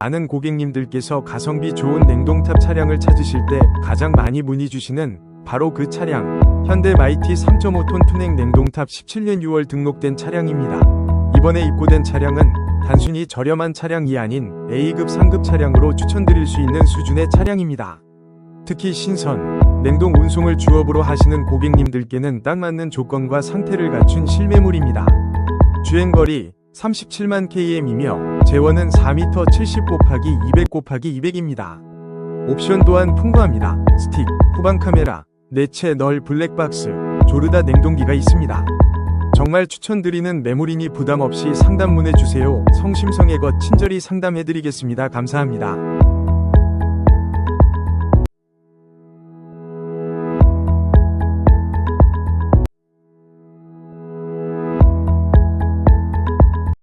많은 고객님들께서 가성비 좋은 냉동탑 차량을 찾으실 때 가장 많이 문의 주시는 바로 그 차량. 현대 마이티 3.5톤 투냉 냉동탑 17년 6월 등록된 차량입니다. 이번에 입고된 차량은 단순히 저렴한 차량이 아닌 A급 상급 차량으로 추천드릴 수 있는 수준의 차량입니다. 특히 신선, 냉동 운송을 주업으로 하시는 고객님들께는 딱 맞는 조건과 상태를 갖춘 실매물입니다. 주행거리 37만 km이며 재원은 4m 70 곱하기 200 곱하기 200입니다. 옵션 또한 풍부합니다. 스틱, 후방 카메라, 내체 널 블랙박스, 조르다 냉동기가 있습니다. 정말 추천드리는 매물이니 부담 없이 상담 문해 주세요. 성심성의껏 친절히 상담해 드리겠습니다. 감사합니다.